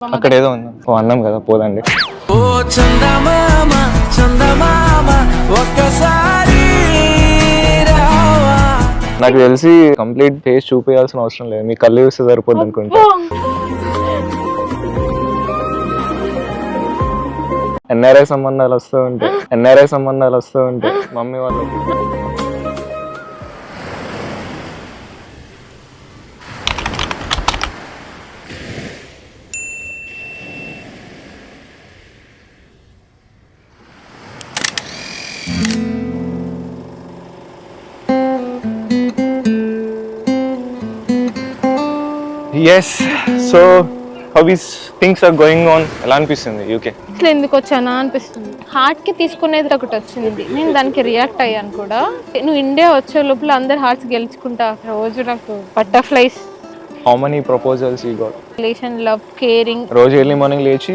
అక్కడ ఏదో ఉంది ఓ అన్నం కదా పోదండి. ఓ చందమామ చందమామ ఒక్కసారి నాకు తెలిసి కంప్లీట్ ఫేస్ చూపించాల్సిన అవసరం లేదు. మీ కళ్ళు చూస్తే సరిపోద్ది అనుకుంటా. ఎన్ఆర్ఐ సంబంధాలు వస్తూ ఉంటాయి ఎన్ఆర్ఐ సంబంధాలు వస్తూ ఉంటాయి మమ్మీ వాళ్ళకి yes so how is things are going on ఎలా అనిపిస్తుంది యూకే అసలు ఎందుకు వచ్చానా అనిపిస్తుంది. హార్ట్కి తీసుకునేది ఒకటి వచ్చింది. నేను దానికి రియాక్ట్ అయ్యాను కూడా. నువ్వు ఇండియా వచ్చే లోపల అందరు హార్ట్స్ గెలుచుకుంటా. రోజు నాకు బటర్ఫ్లైస్ హౌ మనీ ప్రపోజల్స్ ఈ గాట్ రిలేషన్ లవ్ కేరింగ్ రోజు ఎర్లీ మార్నింగ్ లేచి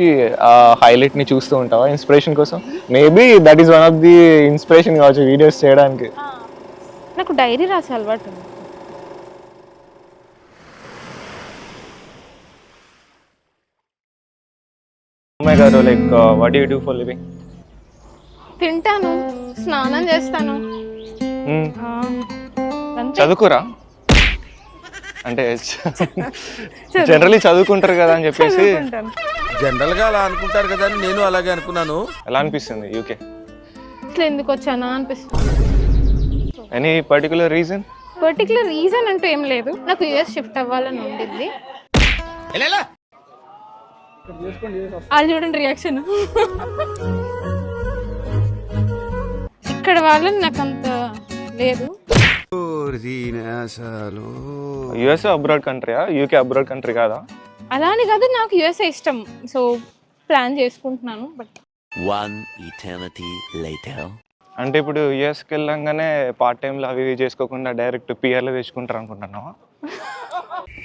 ఆ హైలైట్ని చూస్తూ ఉంటావా? ఇన్స్పిరేషన్ కోసం? Maybe that is one of the inspiration కావచ్చు వీడియోస్ చేయడానికి. నాకు డైరీ రాసే అలవాటు ఉంది. గారు like what you do for living తింటాను స్నానం చేస్తాను. ఆ, అంతే. చదువుకోరా? అంటే జనరలీ చదువుకుంటారు కదా అని చెప్పేసి. చదువుకుంటాను. జనరల్గా అలా అనుకుంటారు కదా అని నేను అలాగే అనుకున్నాను. ఎలా అనిపిస్తుంది? యూకే అసలు ఎందుకు వచ్చానా అనిపిస్తుంది. Any particular reason particular reason అంటూ ఏం లేదు. నాకు యూఎస్ షిఫ్ట్ అవ్వాలని ఉండింది వాళ్ళు చూడండి రియాక్షన్ ఇక్కడ వాళ్ళని నాకు అంత లేదు. యుఎస్ఏ అబ్రాడ్ కంట్రీయా యూకే అబ్రాడ్ కంట్రీ కాదా? అలా అని కాదు నాకు యుఎస్ఏ ఇష్టం. సో ప్లాన్ చేసుకుంటున్నాను బట్ One eternity later. అంటే ఇప్పుడు యుఎస్కి వెళ్ళంగానే పార్ట్ టైంలో అవి ఇవి చేసుకోకుండా డైరెక్ట్ పిఆర్లో తెచ్చుకుంటారు అనుకుంటున్నావా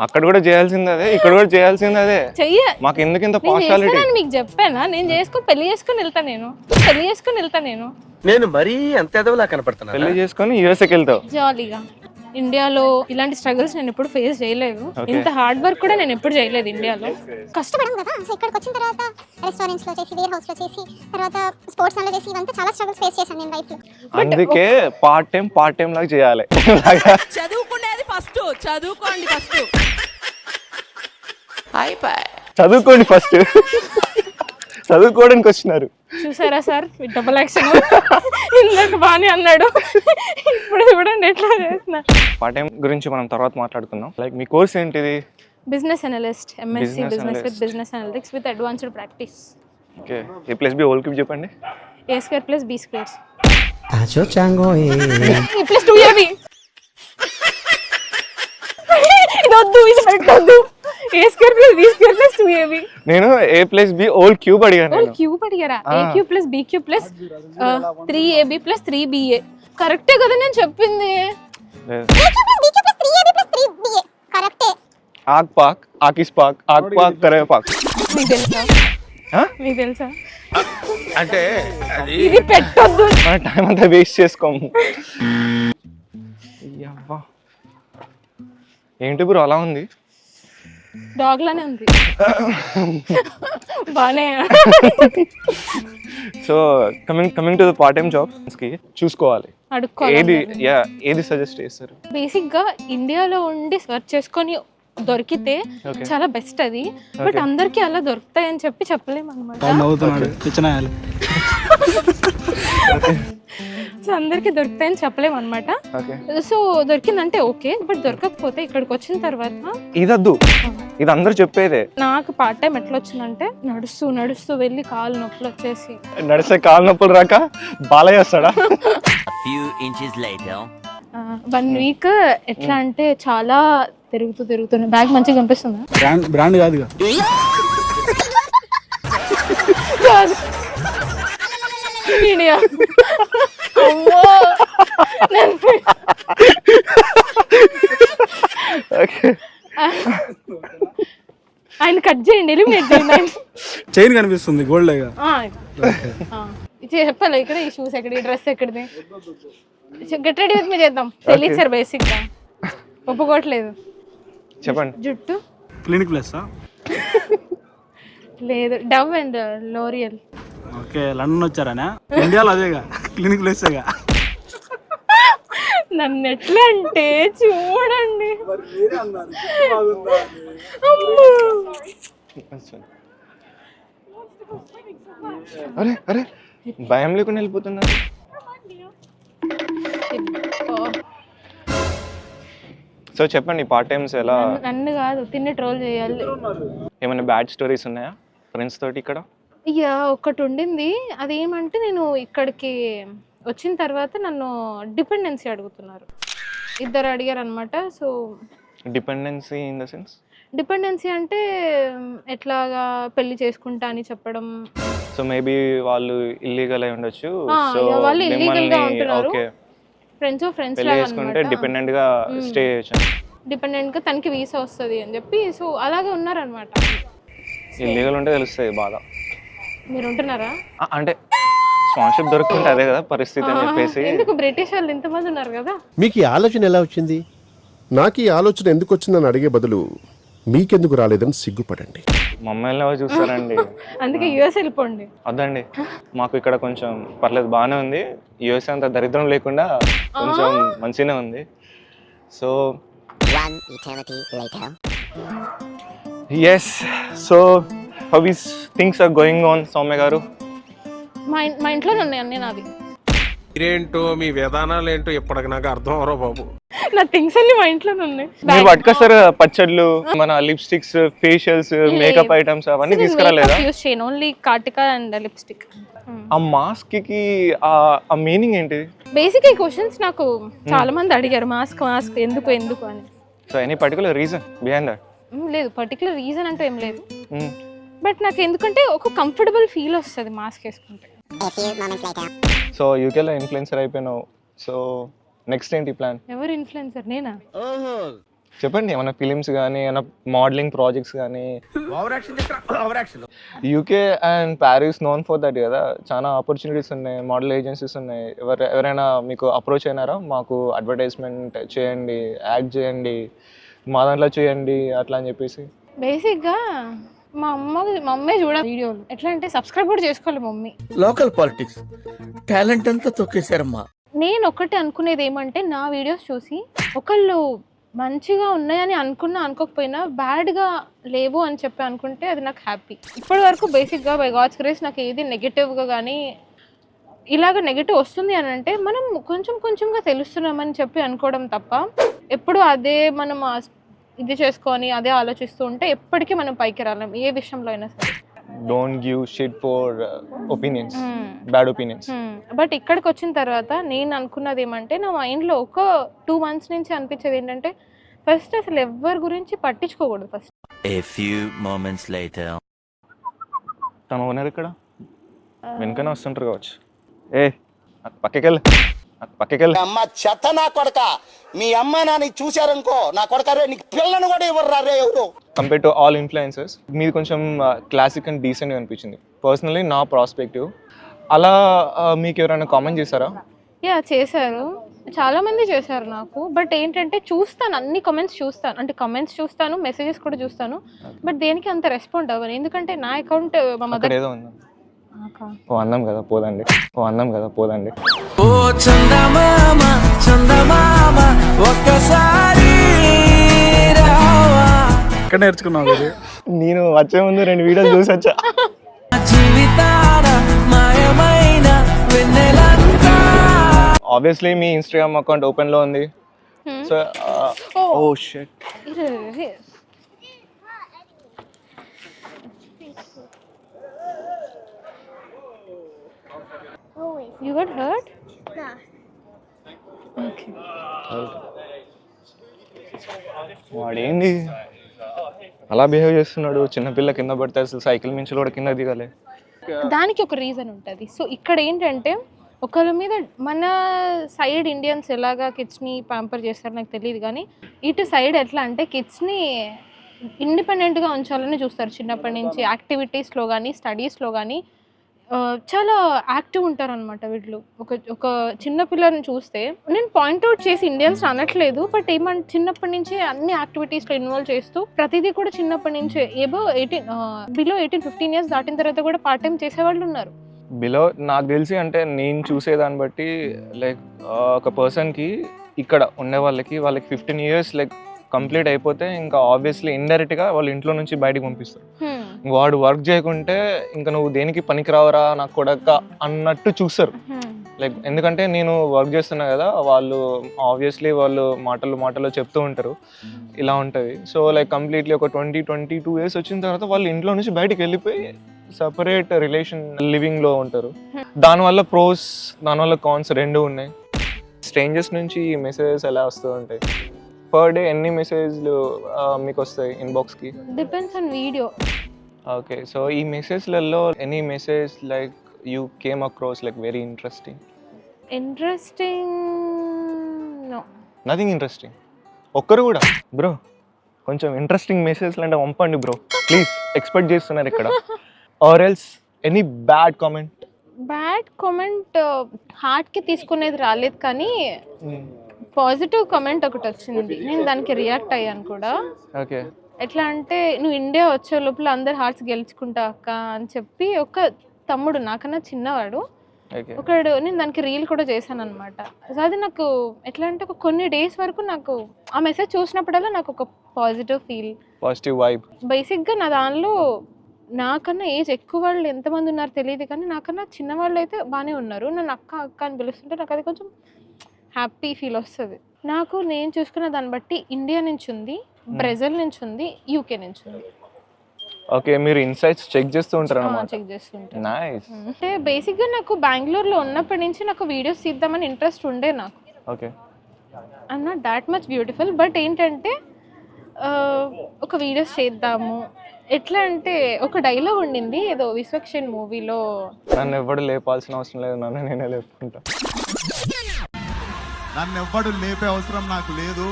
అక్కడ కూడా చేయాల్సింది అదే ఇక్కడ కూడా చేయాల్సింది అదే చెయ్య. మాకు ఎందుకు ఇంత నేను పార్షాలిటీ చేస్తానని మీకు చెప్పానా? నేను చేసుకో పెళ్ళి చేసుకొని వెళ్తా నేను. పెళ్ళి చేసుకొని వెళ్తా నేను. నేను మరీ అంత ఎదవలా కనపడుతున్నా పెళ్ళి చేసుకొని యుఎస్ఏకి వెళ్తావు. జాలీగా. ఇండియాలో ఇలాంటి స్ట్రగుల్స్ నేను ఎప్పుడు ఫేస్ చేయలేదు. ఇంత హార్డ్ వర్క్ కూడా నేను ఎప్పుడు చేయలేదు ఇండియాలో. కష్టపడం కదా. సో ఇక్కడికి వచ్చిన తర్వాత రెస్టారెంట్స్లో చేసి వేర్ హౌస్లో చేసి తర్వాత స్పోర్ట్స్లో చేసి ఇవంతా చాలా స్ట్రగుల్స్ ఫేస్ చేశాను నేను లైఫ్లో. అందుకే పార్ట్ టైం పార్ట్ టైం లాగా చేయాలి. లాగా చదువుకునేది ఫస్ట్ చదువుకోండి ఫస్ట్. చదువుకోండి ఫస్ట్. చదువుకోవడానికి వచ్చినారు. చూసారా సార్? డబుల్ యాక్షన్ ఇందాక బాగానే అన్నాడు. ఇప్పుడు చూడండి ఎట్లా చేస్తున్నా. పార్ట్ టైం గురించి మనం తర్వాత మాట్లాడుకుందాం. లైక్ మీ కోర్స్ ఏంటిది? Business analyst MSc business with. Business analytics with advanced practice okay A plus B whole cube చెప్పండి. A square plus B square plus two AB ఇది వద్దు ఇది పెట్టొద్దు A square plus B square plus two AB నేను A plus B whole cube అడిగాను నేను. Cube అడిగారా? A. Cube plus B cube plus three AB plus three BA? కరెక్టే కదా నేను చెప్పింది. ఆక్ పాక్ ఆకిస్ పాక్ ఆక్ పాక్ కరే పాక్. మీకు తెలుసా? ఆ? మీకు తెలుసా? అంటే అది ఇది పెట్టొద్దు. మన టైం అంతా వేస్ట్ చేసుకోము. యవ్వా. ఏంటి బ్రో అలా ఉంది? డాగ్ లానే ఉంది. బానే. So coming coming to the part time జాబ్స్కి చూసుకోవాలి. ఏది యా ఏది సజెస్ట్ చేస్తారు? బేసిక్గా ఇండియాలో ఉండి సెర్చ్ చేసుకొని దొరికితే. చాలా బెస్ట్ అది. బట్. అందరికి అలా దొరుకుతాయని చెప్పి చెప్పలేము అనమాట సో అందరికి దొరుకుతాయని చెప్పలేము అనమాట సో దొరికిందంటే ఓకే బట్ దొరకకపోతే ఇక్కడికి వచ్చిన తర్వాత ఇదద్దు. ఇది అందరూ చెప్పేదే. నాకు పార్ట్ టైం ఎట్లా వచ్చిందంటే నడుస్తూ నడుస్తూ వెళ్ళి కాళ్ళు నొప్పులు వచ్చేసి. నడిస్తే కాలు నొప్పులు రాక బాలయ్య వస్తాడా? A few inches later. One week ఎట్లా అంటే చాలా తిరుగుతూ తిరుగుతున్నా బ్యాగ్ మంచిగా కనిపిస్తుందా? బ్రాండ్ బ్రాండ్ కాదుగా. కాదు. ఆయన కట్ చేయండి ఎలిమినేట్ చేయండి. చైన్ కనిపిస్తుంది గోల్డ్ లేగా ఆ, ఆ. ఇది చెప్పాలి ఇక్కడ ఈ షూస్ ఎక్కడ ఈ డ్రెస్ ఎక్కడిది? గెట్ రెడీ విత్ మీ చేద్దాం. తెలియచారు బేసిక్గా ఒప్పుకోవట్లేదు. చెప్పండి. జుట్టు. క్లినిక్ ప్లస్ లేదు Dove and L'Oreal okay London వచ్చారనా? ఇండియాలో అదేగా క్లినిక్ ప్లస్గా నన్ను ఎట్లా అంటే చూడండి అరే అరే భయం లేకుండా వెళ్ళిపోతున్నా. సో చెప్పండి పార్ట్ టైమ్స్ ఎలా? నన్ను కాదు తిన్ని ట్రోల్ చేయాలి. ఏమైనా బ్యాడ్ స్టోరీస్ ఉన్నాయా? ఫ్రెండ్స్ తోటి ఇక్కడ? ఇక ఒకటి ఉండింది అదేమంటే నేను ఇక్కడికి వచ్చిన తర్వాత నన్ను డిపెండెన్సీ అడుగుతున్నారు. ఇద్దరు అడిగారు అనమాట so dependency in the sense? Dependency అంటే ఎట్లాగా పెళ్ళి చేసుకుంటా అని చెప్పడం. సో మేబీ వాళ్ళు ఇల్లీగల్ అయి ఉండొచ్చు. ఆ, సో వాళ్ళు illegal గా ఉంటున్నారు. ఓకే. ఫ్రెండ్స్ ఫ్రెండ్స్ పెళ్ళి లాగా చేసుకుంటే అనమాట డిపెండెంట్గా స్టే చేయొచ్చు. డిపెండెంట్గా తనకి వీసా వస్తుంది అని చెప్పి సో అలాగే ఉన్నారనమాట ఇల్లీగల్ ఉంటే తెలుస్తుంది బాధ మీరు ఉంటున్నారా అంటే స్పాన్షిప్ దొరుకుతుంటే అదే కదా పరిస్థితి అని చెప్పేసి. ఎందుకు బ్రిటిష్ వాళ్ళు ఇంతమంది ఉన్నారు కదా? మీకు ఈ ఆలోచన ఎలా వచ్చింది? నాకు ఈ ఆలోచన ఎందుకు వచ్చిందని అడిగే బదులు మీకెందుకు రాలేదని సిగ్గుపడండి. మమ్మల్ని ఎవరు చూస్తారండి? అందుకే యుఎస్ వెళ్ళిపోండి. వద్దండి మాకు ఇక్కడ కొంచెం పర్లేదు బాగానే ఉంది. యూఎస్ అంత దరిద్రం లేకుండా కొంచెం మంచిగానే ఉంది. So One eternity later. Yes so how is things are going on Soumya garu? మా ఇన్- మా ఇంట్లో ఉన్నాయి అన్నీ నావి. మీరేంటో మీ విధానాలు ఏంటో ఇప్పటికి నాకు అర్థం అవరో బాబు. నా థింగ్స్ అన్ని మా ఇంట్లోనే ఉన్నాయి. మీరు పట్టుకొస్తారు కదా పచ్చళ్ళు మన లిప్స్టిక్స్ ఫేషియల్స్ మేకప్ ఐటమ్స్ అవన్నీ తీసుకురాలేదా? యూస్ చేయను ఓన్లీ కాటిక అండ్ లిప్స్టిక్ ఆ మాస్క్కి ఆ- ఆ మీనింగ్ ఏంటి? బేసిక్ ఈ క్వశ్చన్స్ నాకు చాలా మంది అడిగారు మాస్క్ మాస్క్ ఎందుకు ఎందుకు అని. So any particular reason behind that hmm, లేదు పర్టికులర్ రీజన్ అంటూ ఏం లేదు. బట్ నాకు ఎందుకంటే ఒక కంఫర్టబుల్ ఫీల్ వస్తుంది మాస్క్ వేసుకుంటే. సో యూకేలో ఇన్ఫ్లుయెన్సర్ అయిపోయినావు. సో నెక్స్ట్ ఏంటి ప్లాన్ ఎవరు ఇన్ఫ్లుయెన్సర్ నేనా? చెప్పండి ఏమైనా ఫిలిమ్స్ కానీ ఏమైనా మోడలింగ్ ప్రాజెక్ట్స్ కానీ over action over action UK and Paris known for that కదా. చాలా ఆపర్చునిటీస్ ఉన్నాయి మోడల్ ఏజెన్సీస్ ఉన్నాయి. ఎవరు ఎవరైనా మీకు అప్రోచ్ అయినారా? మాకు అడ్వర్టైజ్మెంట్ చేయండి యాక్ట్ చేయండి మా దాంట్లో చేయండి అట్లా అని చెప్పేసి? బేసిక్గా మా అమ్మ మా అమ్మే చూడాలి వీడియోలు. ఎట్లా అంటే సబ్స్క్రైబ్ కూడా చేసుకోవాలి మమ్మీ. లోకల్ పాలిటిక్స్ టాలెంట్ అంతా తొక్కేశారమ్మా. నేను ఒకటి అనుకునేది ఏమంటే నా వీడియోస్ చూసి ఒకళ్ళు మంచిగా ఉన్నాయని అనుకున్నా అనుకోకపోయినా బ్యాడ్గా లేవు అని చెప్పి అనుకుంటే అది నాకు హ్యాపీ ఇప్పటి వరకు బేసిక్గా బై గాడ్స్ గ్రేస్ నాకు ఏది నెగిటివ్గా కానీ ఇలాగ నెగిటివ్ వస్తుంది అని అంటే మనం కొంచెం కొంచెంగా తెలుస్తున్నామని చెప్పి అనుకోవడం తప్ప ఎప్పుడు అదే మనం ఇది చేసుకొని అదే ఆలోచిస్తూ ఉంటే ఎప్పటికీ మనం పైకి రాలేం ఏ విషయంలో అయినా సరే. Don't give shit for opinions bad opinions but ఇక్కడికి వచ్చిన తర్వాత నేను అనుకున్నది ఏమంటే నా మైండ్లో ఒక టూ మంత్స్ నుంచి అనిపించేది ఏంటంటే ఫస్ట్ అసలు ఎవరి గురించి పట్టించుకోకూడదు first A few moments later. తన ఓనర్ ఇక్కడ? వెనుకనే వస్తుంటారు కావచ్చు. ఏ? పక్కకెళ్ళి. పక్కకెళ్ళి. అమ్మ చెత్త నా కొడక. మీ అమ్మ నాన్న చూశారనుకో నా కొడక రే నీకు పిల్లను కూడా ఇవ్వరు రే ఎవరు? కంపేర్ టు ఆల్ ఇన్ఫ్లుయెన్సెస్ మీది కొంచెం క్లాసిక్ అండ్ డీసెంట్ అనిపించింది. పర్సనలీ నా ప్రాస్పెక్టివ్ అలా మీకు ఎవరైనా కామెంట్ చేశారా? యా చేశారు. చాలా మంది చేశారు నాకు. బట్ ఏంటంటే చూస్తాను. అన్ని కమెంట్స్ చూస్తాను. అంటే కమెంట్స్ చూస్తాను మెసేజెస్ కూడా చూస్తాను. బట్ దేనికి అంత రెస్పాండ్ అవ్వను. ఎందుకంటే నా అకౌంట్ మా మదర్ ఏదో ఉంది? ఓ అందం కదా పోదండి. ఓ అందం కదా పోదండి. ఓ చందమామ చందమామ ఒక్కసారి ఎక్కడ నేర్చుకున్నావు ఇది? నేను వచ్చే ముందు రెండు వీడియోలు చూసి వచ్చా. మాయమైన వెన్నెలంతా. ఆబ్వియస్లీ మీ ఇన్స్టాగ్రామ్ అకౌంట్ ఓపెన్లో ఉంది. So oh. Shut you got hurt okay వాడేంది? అలా బిహేవ్ చేస్తున్నాడు. చిన్నపిల్ల కింద పడితే అసలు సైకిల్ మించి కూడా కింద దిగాలి. దానికి ఒక రీజన్ ఉంటుంది. సో ఇక్కడ ఏంటంటే ఒకళ్ళ మీద మన సైడ్ ఇండియన్స్ ఎలాగా కిడ్స్ని ప్యాంపర్ చేస్తారో నాకు తెలియదు కానీ ఇటు సైడ్ ఎట్లా అంటే కిడ్స్ని ఇండిపెండెంట్గా ఉంచాలని చూస్తారు. చిన్నప్పటి నుంచి యాక్టివిటీస్లో కానీ స్టడీస్లో కానీ చాలా యాక్టివ్ ఉంటారు అనమాట వీళ్ళు. ఒక ఒక చిన్న పిల్లని చూస్తే నేను పాయింట్అవుట్ చేసి ఇండియన్స్ అనట్లేదు బట్ ఏమంటే చిన్నప్పటి నుంచే అన్ని యాక్టివిటీస్లో ఇన్వాల్వ్ చేస్తూ ప్రతిదీ కూడా చిన్నప్పటి నుంచే above eighteen below eighteen fifteen years దాటిన తర్వాత కూడా పార్ట్ టైం చేసేవాళ్ళు ఉన్నారు. బిలో నాకు తెలిసి అంటే నేను చూసేదాన్ని బట్టి లైక్ ఒక పర్సన్కి ఇక్కడ ఉండే వాళ్ళకి వాళ్ళకి ఫిఫ్టీన్ ఇయర్స్ లైక్ కంప్లీట్ అయిపోతే ఇంకా ఆబ్వియస్లీ ఇండైరెక్ట్గా వాళ్ళ ఇంట్లో నుంచి బయటికి పంపిస్తారు. వాడు వర్క్ చేయకుంటే ఇంకా నువ్వు దేనికి పనికిరావరా నాకు కొడక అన్నట్టు చూస్తారు. Hmm. లైక్ ఎందుకంటే నేను వర్క్ చేస్తున్నా కదా వాళ్ళు ఆబ్వియస్లీ వాళ్ళు మాటలు మాటలు చెప్తూ ఉంటారు. ఇలా ఉంటుంది. సో లైక్ కంప్లీట్లీ ఒక ట్వంటీ ట్వంటీ టూ ఇయర్స్ వచ్చిన తర్వాత వాళ్ళు ఇంట్లో నుంచి బయటికి వెళ్ళిపోయి సపరేట్ రిలేషన్ లివింగ్లో ఉంటారు. దానివల్ల ప్రోస్ దానివల్ల కాన్స్ రెండు ఉన్నాయి. స్ట్రేంజర్స్ నుంచి మెసేజెస్ ఎలా వస్తూ ఉంటాయి? పర్ డే ఎన్ని మెసేజ్లు మీకు వస్తాయి ఇన్బాక్స్కి depends on video okay so ఈ మెసేజ్లలో any message like you came across like very interesting interesting no nothing interesting ఒక్కరు కూడా? బ్రో కొంచెం ఇంట్రెస్టింగ్ మెసేజ్లు అంటే పంపండి బ్రో ప్లీజ్ ఎక్స్పెక్ట్ చేస్తున్నారు ఇక్కడ. Or else any bad comment bad comment హార్ట్కి తీసుకునేది రాలేదు కానీ పాజిటివ్ కామెంట్ ఒకటి వచ్చింది. నేను దానికి రియాక్ట్ అయ్యాను కూడా. ఓకే ఎట్లా అంటే నువ్వు ఇండియా వచ్చే లోపల అందరు హార్ట్స్ గెలుచుకుంటా అక్క అని చెప్పి ఒక తమ్ముడు నాకన్నా చిన్నవాడు. ఒకడు నేను దానికి రీల్ కూడా చేశాను అనమాట సో అది నాకు ఎట్లా అంటే ఒక కొన్ని డేస్ వరకు నాకు ఆ మెసేజ్ చూసినప్పుడల్లా నాకు ఒక పాజిటివ్ ఫీల్ పాజిటివ్ వైబ్ బేసిక్గా నా దానిలో నాకన్నా ఏజ్ ఎక్కువ వాళ్ళు ఎంతమంది ఉన్నారు తెలియదు కానీ నాకన్నా చిన్న వాళ్ళు అయితే బాగానే ఉన్నారు. నన్ను అక్క అక్క అని పిలుస్తుంటే నాకు అది కొంచెం హ్యాపీ ఫీల్ వస్తుంది. నాకు నేను చూసుకున్న దాన్ని బట్టి ఇండియా నుంచి ఉంది. బ్రెజిల్ నుంచి ఉంది యూకే నుంచి ఉంది ఓకే మీరు ఇన్సైట్స్ చెక్ చేస్తూ ఉంటారు అనమాట చెక్ చేస్తుంటాను నైస్ అంటే బేసిక్గా నాకు బెంగళూరులో ఉన్నప్పటి నుంచి నాకు వీడియోస్ తీద్దామని ఇంట్రెస్ట్ ఉండే నాకు. Okay I'm not that much beautiful but ఏంటంటే ఆ, ఒక వీడియోస్ చేద్దాము. ఎట్లా అంటే ఒక డైలాగ్ ఉండింది ఏదో విశ్వక్షణ్ మూవీలో నన్ను ఎవడు లేపాల్సిన అవసరం లేదు నన్ను నేనే లేపుకుంటా. నన్ను ఎవ్వడు లేపే అవసరం నాకు లేదు.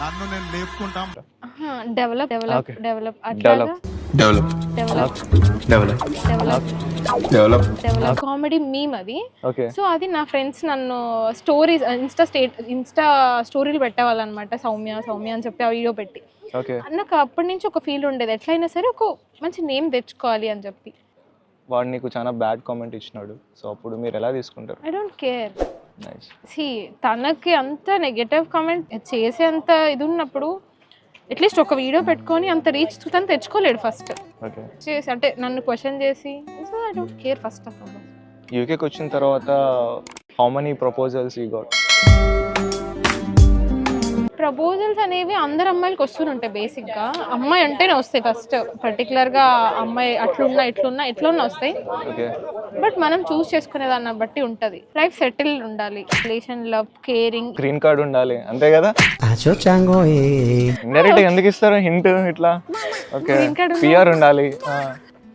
నన్ను నేను లేపుకుంటాం. Develop develop. డెవలప్. అట్లాగా? Develop. Develop. Develop. Develop. Develop. Develop. Comedy meme అది. సో అది నా ఫ్రెండ్స్ నన్ను స్టోరీస్ ఇన్స్టా స్టేట్ ఇన్స్టా స్టోరీలు పెట్టేవాళ్ళు అనమాట సౌమ్య సౌమ్య అని చెప్పి ఆ వీడియో పెట్టి. నాకు అప్పటి నుంచి ఒక ఫీల్ ఉండేది. ఎట్లయినా సరే ఒక మంచి నేమ్ తెచ్చుకోవాలి అని చెప్పి. వాడు నీకు చాలా బ్యాడ్ కామెంట్ ఇచ్చినాడు. సో అప్పుడు మీరు ఎలా తీసుకుంటారు? ఐ డోంట్ కేర్ సి తనకి అంత నెగటివ్ కామెంట్ చేసే అంత ఇది ఉన్నప్పుడు అట్లీస్ట్ ఒక వీడియో పెట్టుకొని అంత రీచ్ తను తెచ్చుకోలేడు ఫస్ట్ ఓకే చేసి అంటే నన్ను క్వశ్చన్ చేసి so I don't care first of all యూకేకి వచ్చిన తర్వాత హౌ మెనీ ప్రపోజల్స్ ఈ గాట్ ప్రపోజల్స్ అనేవి అందరు అమ్మాయిలకి వస్తుంటాయి బేసిక్గా. అమ్మాయి అంటేనే వస్తాయి ఫస్ట్. పర్టికులర్గా అమ్మాయి అట్లున్నా ఇట్లున్నా ఎట్లున్నా వస్తాయి. బట్ మనం చూస్ చేసుకునే దాన్ని బట్టి ఉంటుంది. లైఫ్ సెటిల్ ఉండాలి. Relation love caring. Green card ఉండాలి. అంతే కదా? ఇండైరెక్ట్ ఎందుకు ఇస్తారు? హింట్ ఇట్లా? ఓకే? పిఆర్ ఉండాలి.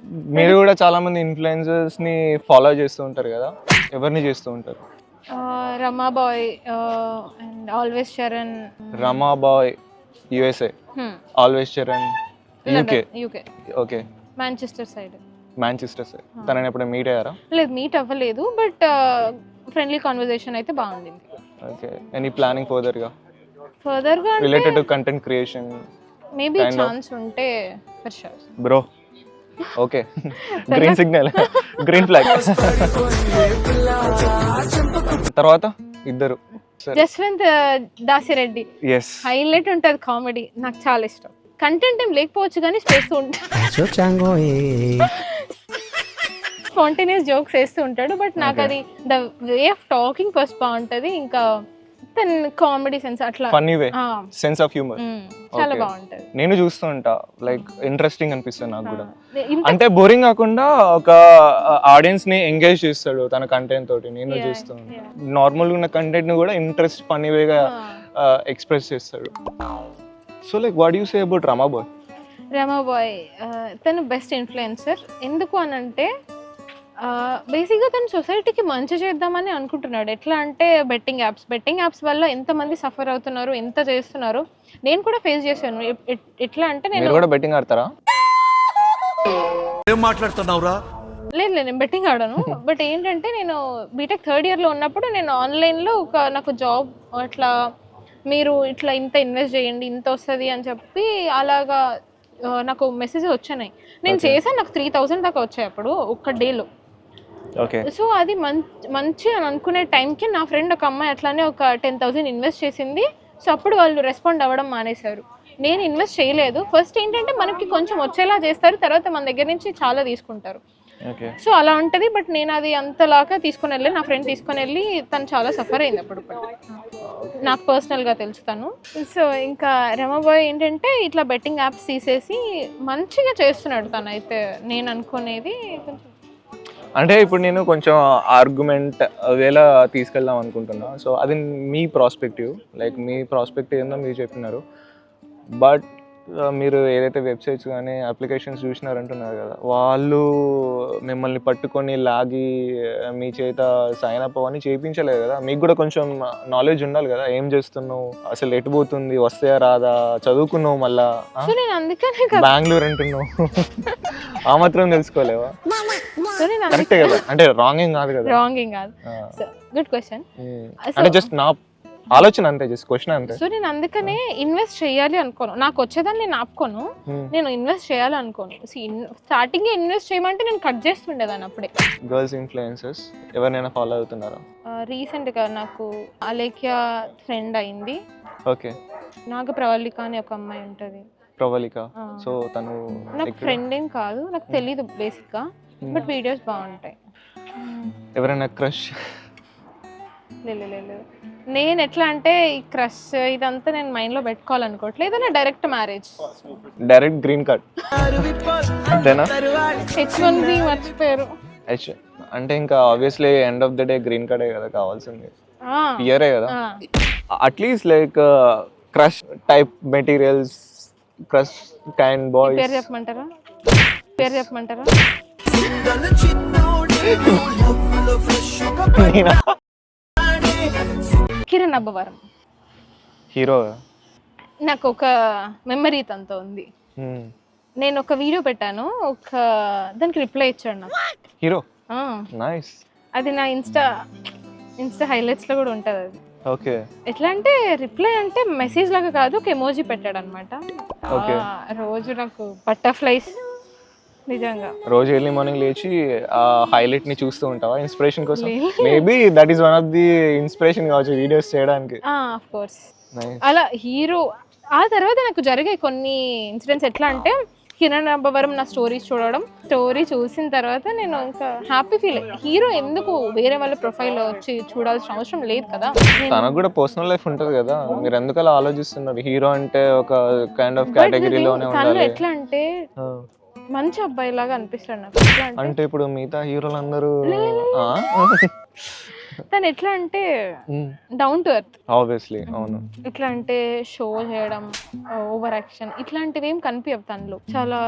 మీరు కూడా చాలా మంది ఇన్ఫ్లుయెన్సర్స్ని ఫాలో చేస్తూ ఉంటారు కదా? ఎవరిని చేస్తూ ఉంటారు? Rama Bai and always Charan Rama Bai USA always Charan UK UK okay Manchester side Manchester తనని ఎప్పుడు మీట్ అయ్యారా? లేదు మీట్ అవ్వలేదు బట్ ఫ్రెండ్లీ కాన్వర్జేషన్ అయితే బాగుండింది. ఓకే ఎనీ ప్లానింగ్ ఫర్దర్గా ఫర్దర్గా related to content creation maybe. Chance ఉంటే for sure bro okay. Green signal green flag తర్వాత? ఇద్దరు. జస్వంత్ దాసిరెడ్డి. ఎస్ హైలైట్ ఉంటుంది కామెడీ. నాకు చాలా ఇష్టం. కంటెంట్ ఏం లేకపోవచ్చు కానీ చేస్తూ ఉంటాడు స్పాంటేనియస్ జోక్స్ వేస్తూ ఉంటాడు బట్ నాకు అది the way of talking first బాగుంటది. ఇంకా తన కామెడీ సెన్స్ అట్లా. Funny way sense of humour చాలా. బాగుంటది. నేను చూస్తూ ఉంటా. లైక్ ఇంట్రెస్టింగ్ అనిపిస్తుంది నాకు కూడా. అంటే బోరింగ్ కాకుండా ఒక ఆడియన్స్ని ఎంగేజ్ చేస్తాడు తన కంటెంట్ తోటి. నేను చూస్తూ ఉంటా. నార్మల్ ఉన్న కంటెంట్ని కూడా ఇంట్రెస్ట్ ఫన్నీ వేగా ఎక్స్ప్రెస్ చేస్తాడు. So like what you say about Rama Bai Ramabai ఆ, తను బెస్ట్ ఇన్ఫ్లుయెన్సర్ ఎందుకు అని అంటే బేసిక్గా తను సొసైటీకి మంచి చేద్దామని అనుకుంటున్నాడు. ఎట్లా అంటే బెట్టింగ్ యాప్స్ బెట్టింగ్ యాప్స్ వల్ల ఎంతమంది సఫర్ అవుతున్నారు ఎంత చేస్తున్నారు నేను కూడా ఫేస్ చేశాను. ఎట్లా అంటే నేను కూడా బెట్టింగ్ ఆడతారా? ఏం మాట్లాడుతున్నావురా? లేదు లేదు నేను బెట్టింగ్ ఆడాను. బట్ ఏంటంటే నేను బీటెక్ థర్డ్ ఇయర్లో ఉన్నప్పుడు నేను ఆన్లైన్లో ఒక నాకు జాబ్ అట్లా మీరు ఇట్లా ఇంత ఇన్వెస్ట్ చేయండి ఇంత వస్తుంది అని చెప్పి అలాగా నాకు మెసేజ్ వచ్చినాయి. నేను చేశాను నాకు త్రీ థౌజండ్ దాకా వచ్చాయి అప్పుడు ఒక్క డేలో సో అది మంచి అని అనుకునే టైంకి నా ఫ్రెండ్ ఒక అమ్మాయి అట్లానే ఒక టెన్ థౌసండ్ ఇన్వెస్ట్ చేసింది. సో అప్పుడు వాళ్ళు రెస్పాండ్ అవ్వడం మానేశారు. నేను ఇన్వెస్ట్ చేయలేదు. ఫస్ట్ ఏంటంటే మనకి కొంచెం వచ్చేలా చేస్తారు. తర్వాత మన దగ్గర నుంచి చాలా తీసుకుంటారు. సో అలా ఉంటుంది. బట్ నేను అది అంతలాగా తీసుకొని వెళ్ళి నా ఫ్రెండ్ తీసుకొని వెళ్ళి తను చాలా సఫర్ అయింది అప్పుడు నాకు పర్సనల్గా తెలుసు తను. సో ఇంకా రమాబాయ్ ఏంటంటే ఇట్లా బెట్టింగ్ యాప్స్ తీసేసి మంచిగా చేస్తున్నాడు తను అయితే నేను అనుకునేది కొంచెం అంటే ఇప్పుడు నేను కొంచెం ఆర్గ్యుమెంట్ వేళ తీసుకెళ్దాం అనుకుంటున్నా. సో అది మీ ప్రాస్పెక్టివ్ లైక్ మీ ప్రాస్పెక్టివ్ ఏందో మీరు చెప్పినారు. బట్ మీరు ఏదైతే వెబ్సైట్స్ కానీ అప్లికేషన్స్ చూసినారంటున్నారు కదా వాళ్ళు మిమ్మల్ని పట్టుకొని లాగి మీ చేత సైన్ అప్ అవన్నీ చేయించలేదు కదా మీకు కూడా కొంచెం నాలెడ్జ్ ఉండాలి కదా ఏం చేస్తున్నావు అసలు ఎటు పోతుంది వస్తే రాదా చదువుకున్నావు మళ్ళా ఆ? సో నేను అందుకనే కదా. బెంగళూరు అంటున్నావు. ఆ మాత్రం తెలుసుకోలేవా? సో నేను కరెక్టే కదా అంటే రాంగ్ ఏం కాదు. కదా. రాంగ్ ఏం కాదు. గుడ్ క్వశ్చన్ అంటే జస్ట్ నా ఆలోచన అంతే జస్ట్ క్వశ్చన్ అంతే. సో నేను అందుకనే ఇన్వెస్ట్ చేయాలి అనుకోను. నాకు వచ్చేదాన్ని నేను ఆపుకోను. Hmm. నేను ఇన్వెస్ట్ చేయాలి అనుకోను. స్టార్టింగ్ ఇన్వెస్ట్ చేయమంటే నేను కట్ చేస్తుండేదాన్ని అప్పుడే. గర్ల్స్ ఇన్ఫ్లుయెన్సెస్ ఎవరినైనా ఫాలో అవుతున్నారా? రీసెంట్గా నాకు అలేఖ్య ఫ్రెండ్ అయింది. ఓకే నాగ ప్రవళిక అని ఒక అమ్మాయి ఉంటది. ప్రవళిక. సో తను నాకు ఫ్రెండ్ ఏం కాదు. నాకు తెలీదు బేసిక్గా. Hmm. బట్ వీడియోస్ బాగుంటాయి. ఎవరైనా క్రష్ లేదు లేదు నేను ఎట్లా అంటే ఈ క్రష్ ఇదంతా నేను మైండ్లో పెట్టుకోవాలనుకోవట్లేదు ఏదైనా direct marriage. Direct green card. అంతేనా? హెచ్ వన్ బి మర్చిపోయారు. హెచ్ అంటే ఇంకా obviously end of the day green కార్డే కదా కావాల్సింది. ఇయరే కదా. Atleast like crush type materials crush kind మీ బాయ్స్ పేరు చెప్పమంటారా? పేరు చెప్పమంటారా? కిరణ్ అబ్బవరం. హీరో నాకు ఒక మెమరీ తనతో ఉంది. నేను ఒక వీడియో పెట్టాను ఒక దానికి రిప్లై ఇచ్చాడు నాకు. హీరో? ఆ, నైస్. అది నా ఇన్స్టా ఇన్స్టా హైలైట్స్లో కూడా ఉంటది అది. ఓకే. ఎట్లా అంటే రిప్లై అంటే మెసేజ్ లాగా కాదు ఒక ఎమోజీ పెట్టాడు అనమాట. రోజు నాకు బటర్ఫ్లైస్ నిజంగా. రోజు ఎర్లీ మార్నింగ్ లేచి ఆ హైలైట్ని చూస్తూ ఉంటావా? ఇన్స్పిరేషన్ కోసం. Maybe that is one of the inspiration కావచ్చు వీడియోస్ చేయడానికి. Of course. అలా హీరో ఆ తర్వాత నాకు జరిగాయి కొన్ని ఇన్సిడెంట్స్ ఎట్లా అంటే కిరణ్ అబ్బవరం నా స్టోరీస్ చూడడం. స్టోరీ చూసిన తర్వాత నేను ఇంకా హ్యాపీ ఫీల్ హీరో ఎందుకు వేరే వాళ్ళ ప్రొఫైల్ వచ్చి చూడాల్సిన అవసరం లేదు కదా? తనకు కూడా పర్సనల్ లైఫ్ ఉంటది కదా. మీరు ఎందుకు అలా ఆలోచిస్తున్నారు? హీరో అంటే ఒక కైండ్ ఆఫ్ కేటగిరీలోనే ఉండాలి. ఎట్లా అంటే. మంచి అబ్బాయి లాగా అనిపిస్తాడు నాకు. ఎట్లా అంటే అంటే ఇప్పుడు మిగతా హీరోలందరూ తను ఎట్లా అంటే డౌన్ టు ఎర్త్ ఆబ్వియస్లీ అవును. ఇట్లా అంటే షో చేయడం ఓవర్ యాక్షన్ ఇట్లాంటివి ఏం కనిపించవు తనలో. చాలా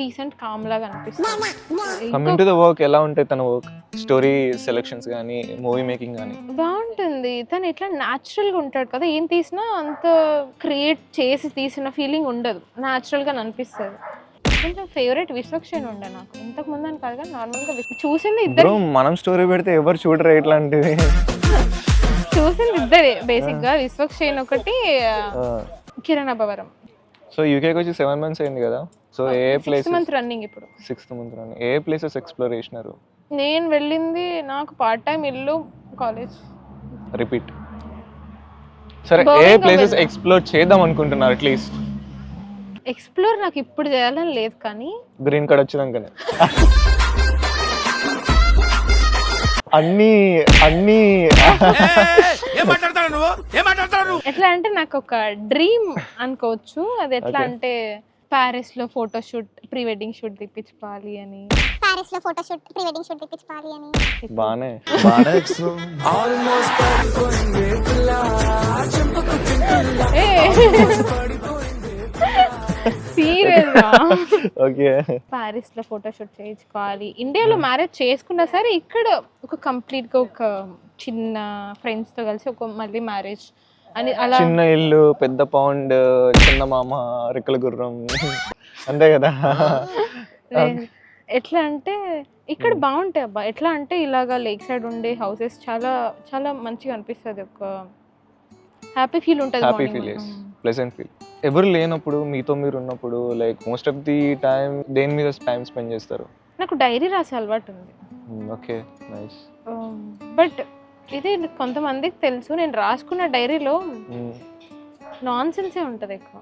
డీసెంట్ కామ్ లాగా అనిపిస్తుంది. కమింగ్ టు ద వర్క్ ఎలా ఉంటాయి తన వర్క్ స్టోరీ సెలెక్షన్స్ కానీ మూవీ మేకింగ్ కానీ బాగుంటుంది. తను ఎట్లా natural గా ఉంటాడు కదా ఏం తీసినా అంత క్రియేట్ చేసి తీసిన ఫీలింగ్ ఉండదు. Natural గా అనిపిస్తుంది. కొంచెం ఫేవరెట్ విశ్వక్షేణ్ ఉండే నాకు. ఇంతకు ముందు అని కాదు కానీ నార్మల్గా చూసింది ఇద్దరు. మనం స్టోరీ పెడితే ఎవరు చూడరు ఇట్లాంటివి? చూసింది ఇద్దరే బేసిక్గా విశ్వక్షేణ్ ఒకటి ఆ, కిరణ్ అబ్బవరం. సో యూకేకి వచ్చి సెవెన్ మంత్స్ అయింది కదా? సో ఏ సిక్స్త్ ప్లేసెస్ మంత్ రన్నింగ్ ఇప్పుడు. సిక్స్త్ మంత్ అని ఏ ప్లేసెస్ ఎక్స్ప్లోర్ చేసినారు నేను వెళ్ళింది నాకు పార్ట్ టైం ఇల్లు కాలేజ్ రిపీట్ సరే ఏ ప్లేసెస్ వెళ్ళా. ఎక్స్ప్లోర్ చేద్దాం అనుకుంటున్నారు అట్లీస్ట్ ఎక్స్ప్లోర్ నాకు ఇప్పుడు చేయాలని లేదు కానీ గ్రీన్ కార్డ్ వచ్చినాకనే. అన్ని అన్ని. ఏం ఏం ఎట్లా అంటే నాకు ఒక డ్రీమ్ అనుకోవచ్చు. అది ఎట్లా. అంటే ప్యారిస్లో photo shoot pre wedding shoot తెప్పించుకోవాలి అని. ప్యారిస్లో photo shoot pre wedding shoot తెప్పించుకోవాలి అని. బానే. బానే సీరియస్ ఓకే. ప్యారిస్లో ఫోటో షూట్ చేయించుకోవాలి ఇండియాలో మ్యారేజ్ చేసుకున్నా సరే ఇక్కడ ఒక కంప్లీట్గా ఒక చిన్న ఫ్రెండ్స్తో కలిసి ఒక మళ్ళీ మ్యారేజ్ అని అలా చిన్న ఇల్లు పెద్ద పౌండ్ చిన్న మామ రెక్కల గుర్రం అంతే కదా. ఎట్లా అంటే ఇక్కడ బాగుంటాయి అబ్బా. ఎట్లా అంటే ఇలాగా లేక్ సైడ్ ఉండే హౌసెస్ చాలా చాలా మంచిగా అనిపిస్తుంది. ఒక హ్యాపీ ఫీల్ ఉంటుంది హ్యాపీ. ఫీల్. ప్లెజెంట్ ఫీల్ ఎవరు లేనప్పుడు మీతో మీరు ఉన్నప్పుడు like most of the time దేని మీద టైం స్పెండ్ చేస్తారు? నాకు డైరీ రాసే అలవాటు ఉంది. ఓకే నైస్ బట్ ఇది కొంతమందికి తెలుసు నేను రాసుకున్న డైరీలో నాన్ సెన్సే ఉంటుంది ఎక్కువ.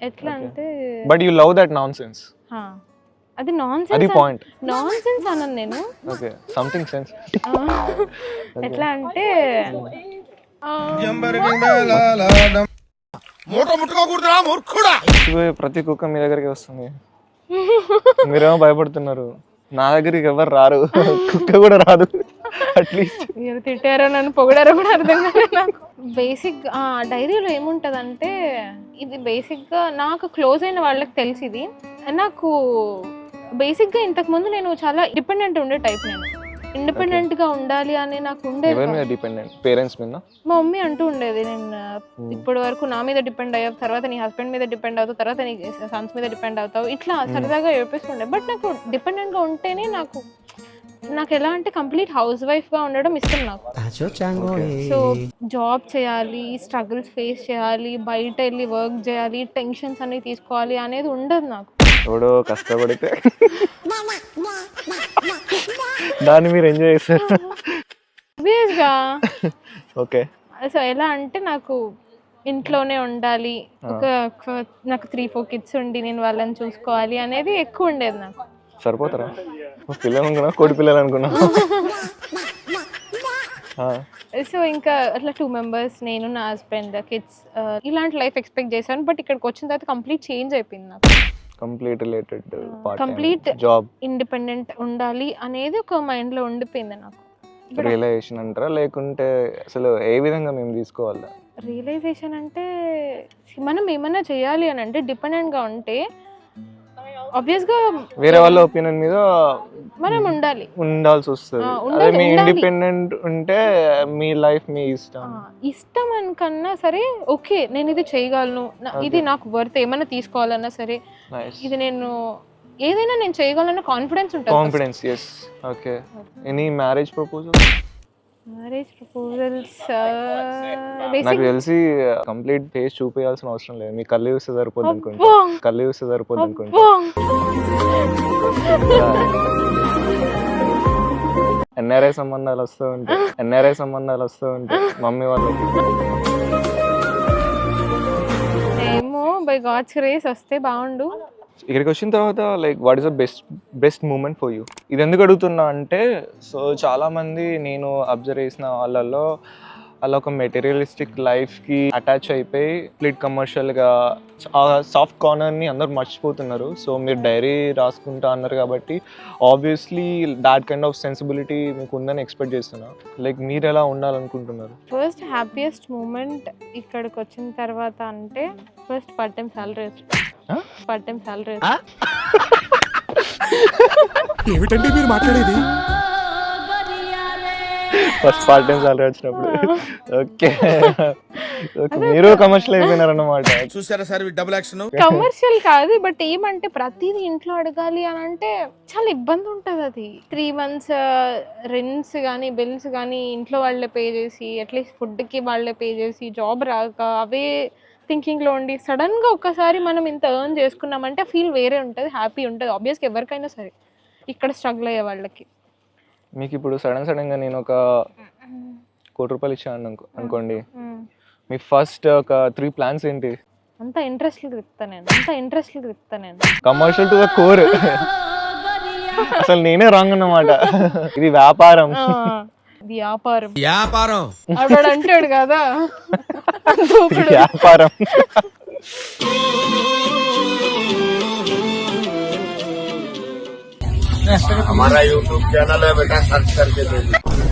ఎట్లా. అంటే but you love that nonsense హా, అది నాన్ అది సెన్స్ పాయింట్ నాన్. సెన్స్ అన్నాను నేను ఓకే సంథింగ్ సెన్స్ ఎట్లా అంటే ఆ, మూట ముట్టుకోకూడదురా మూర్ఖుడా. ప్రతి కుక్క మీ దగ్గరికి వస్తుంది. మీరేమో భయపడుతున్నారు. నా దగ్గరికి ఎవరు రారు. కుక్క కూడా రాదు. అట్లీస్ట్ మీరు తిట్టారో నన్ను పొగిడారో కూడా అర్థం కాలేదు నాకు. బేసిక్ ఆ డైరీలో ఏముంటదంటే ఇది బేసిక్గా నాకు క్లోజ్ అయిన వాళ్ళకి తెలిసి ఇది నాకు బేసిక్గా ఇంతకు ముందు నేను చాలా డిపెండెంట్ ఉండే టైప్ నేను. ఇండిపెండెంట్గా ఉండాలి అని నాకు ఉండేది ఎవరి మీద కాదు. డిపెండెంట్ పేరెంట్స్ మీద? మా మమ్మీ అంటూ ఉండేది నేను ఇప్పటి వరకు నా మీద డిపెండ్ అయ్యావు తర్వాత నీ హస్బెండ్ మీద డిపెండ్ అవుతావు తర్వాత నీ సన్స్ మీద డిపెండ్ అవుతావు ఇట్లా సరదాగా ఏడిపిస్తుండే బట్ నాకు డిపెండెంట్గా ఉంటేనే నాకు నాకు ఎలా అంటే కంప్లీట్ హౌస్ వైఫ్గా ఉండడం ఇష్టం నాకు. సో జాబ్ చేయాలి స్ట్రగుల్స్ ఫేస్ చేయాలి బయట వెళ్ళి వర్క్ చేయాలి టెన్షన్స్ అన్ని తీసుకోవాలి అనేది ఉండదు నాకు. ఎవడో కష్టపడితే దాన్ని మీరు ఎంజాయ్ చేస్తారు గా ఓకే. సో ఎలా అంటే నాకు ఇంట్లోనే ఉండాలి. ఒక నాకు త్రీ ఫోర్ కిడ్స్ ఉండి నేను వాళ్ళని చూసుకోవాలి అనేది ఎక్కువ ఉండేది నాకు. సరిపోతారా? పిల్లలు అనుకున్నా కోడి పిల్లలు అనుకున్నా. సో ఇంకా అట్లా టూ మెంబర్స్ నేను నా హస్బెండ్ కిడ్స్ ఇలాంటి లైఫ్ ఎక్స్పెక్ట్ చేశాను. బట్ ఇక్కడికి వచ్చిన తర్వాత కంప్లీట్ చేంజ్ అయిపోయింది నాకు. Complete related part Complete. Job independent ఉండాలి అనేది ఒక మైండ్లో ఉండిపోయింది నాకు. రియలైజేషన్ అంటారా? లేకుంటే అసలు ఏ విధంగా మేము తీసుకోవాలా? రియలైజేషన్ అంటే మనం ఏమైనా చేయాలి అని అంటే డిపెండెంట్గా ఉంటే ఆబ్వియస్గా వేరే వాళ్ళ ఒపీనియన్ మీద మనం ఉండాలి. ఉండాల్సి వస్తుంది. అదే మీ. ఇండిపెండెంట్ ఉంటే మీ లైఫ్ మీ ఇష్టం. ఇష్టం అని కన్నా సరే ఓకే నేను ఇది చేయగలను. ఇది నాకు వర్త్ ఏమైనా తీసుకోవాలన్నా సరే ఇది నేను ఏదైనా నేను చేయగలన్న కాన్ఫిడెన్స్ ఉంటుంది confidence yes okay any marriage proposal marriage proposals నాకు తెలిసి కంప్లీట్ ఫేస్ చూపించాల్సిన అవసరం లేదు. మీ కళ్ళు చూస్తే సరిపోద్ది అనుకుంటా. కళ్ళు చూస్తే సరిపోద్ది అనుకుంటా. ఎన్ఆర్ఐ సంబంధాలు వస్తూ ఉంటాయి ఎన్ఆర్ఐ సంబంధాలు వస్తూ ఉంటాయి మమ్మీ వాళ్ళకి ఏమో బై గాడ్స్ రేస్ వస్తే బాగుండు. ఇక్కడికి వచ్చిన తర్వాత like what is the best best moment for you ఇది ఎందుకు అడుగుతున్నా అంటే సో చాలామంది నేను అబ్జర్వ్ చేసిన వాళ్ళల్లో అలా ఒక మెటీరియలిస్టిక్ లైఫ్కి అటాచ్ అయిపోయి స్ప్లిట్ కమర్షియల్గా ఆ సాఫ్ట్ కార్నర్ని అందరు మర్చిపోతున్నారు. సో మీరు డైరీ రాసుకుంటా అన్నారు కాబట్టి obviously that kind of sensibility మీకు ఉందని ఎక్స్పెక్ట్ చేస్తున్నా. లైక్ మీరు ఎలా ఉండాలనుకుంటున్నారు? ఫస్ట్ హ్యాపీయెస్ట్ మూమెంట్ ఇక్కడికి వచ్చిన తర్వాత అంటే first part time salary? Part time salary ఏమిటండి మీరు మాట్లాడేది? ఫస్ట్ పార్ట్ టైం సాలరీ వచ్చినప్పుడు. ఓకే ఓకే మీరు కమర్షియల్ అయిపోయినారన్నమాట. చూసారా సార్ డబుల్ యాక్షన్ కమర్షియల్ కాదు బట్ ఏమంటే ప్రతిదీ ఇంట్లో అడగాలి అని అంటే చాలా ఇబ్బంది ఉంటుంది అది. త్రీ మంత్స్ రెంట్స్ కానీ బిల్స్ కానీ ఇంట్లో వాళ్ళే పే చేసి అట్లీస్ట్ ఫుడ్కి వాళ్ళే పే చేసి జాబ్ రాక అవే థింకింగ్లో ఉండి సడన్గా ఒక్కసారి మనం ఇంత ఎర్న్ చేసుకున్నామంటే ఫీల్ వేరే ఉంటుంది హ్యాపీ ఉంటుంది. ఆబ్వియస్గా ఎవరికైనా సరే. ఇక్కడ స్ట్రగుల్ అయ్యే వాళ్ళకి. మీకు ఇప్పుడు సడన్ సడన్గా నేను ఒక కోటి రూపాయలు ఇచ్చాను అనుకో అనుకోండి. మీ ఫస్ట్ ఒక త్రీ ప్లాన్స్ ఏంటి? అంత ఇంట్రెస్ట్గా తిప్పుతా నేను. అంత ఇంట్రెస్ట్గా తిప్పుతా నేను. Commercial to the core. అసలు నేనే రాంగ్ అన్నమాట. ఇది వ్యాపారం. వ్యాపారం. వ్యాపారం. ఆవిడ అంటాడు కదా. వ్యాపారం. हमारा यूट्यूब चैनल है बेटा सर्च करके देखिए